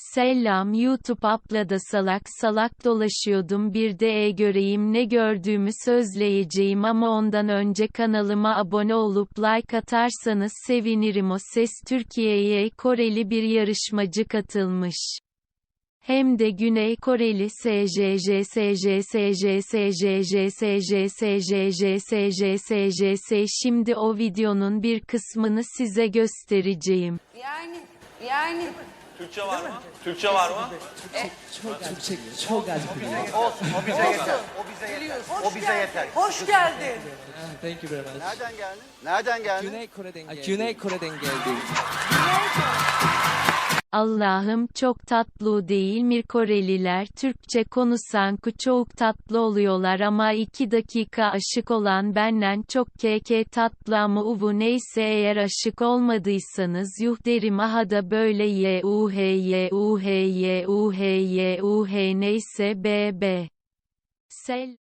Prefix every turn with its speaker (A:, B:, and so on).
A: Selam YouTube ablada salak salak dolaşıyordum bir de e göreyim ne gördüğümü sözleyeceğim ama ondan önce kanalıma abone olup like atarsanız sevinirim o ses Türkiye'ye Koreli bir yarışmacı katılmış. Hem de Güney Koreli SJJ SJ SJ SJJ SJ SJJ SJ SJS şimdi o videonun bir kısmını size göstereceğim.
B: Yani yani
C: Türkçe var mı? Türkçe var mı?
D: Türkçe çok az biliyorum.
E: Olsun o bize yeter. O bize yeter. O bize yeter.
B: hoş geldin.
D: Ah, Thank you very much.
E: Nereden geldin? Nereden geldin?
D: Güney Kore'den geldim. Güney Kore'den geldim.
A: Allah'ım çok tatlı değil mi Koreliler Türkçe konuşsanku çok tatlı oluyorlar ama 2 dakika aşık olan benden çok keke tatlı ama uvu neyse eğer aşık olmadıysanız yuh derim aha da böyle ye uh ye uh ye uh ye uh neyse be be. Sel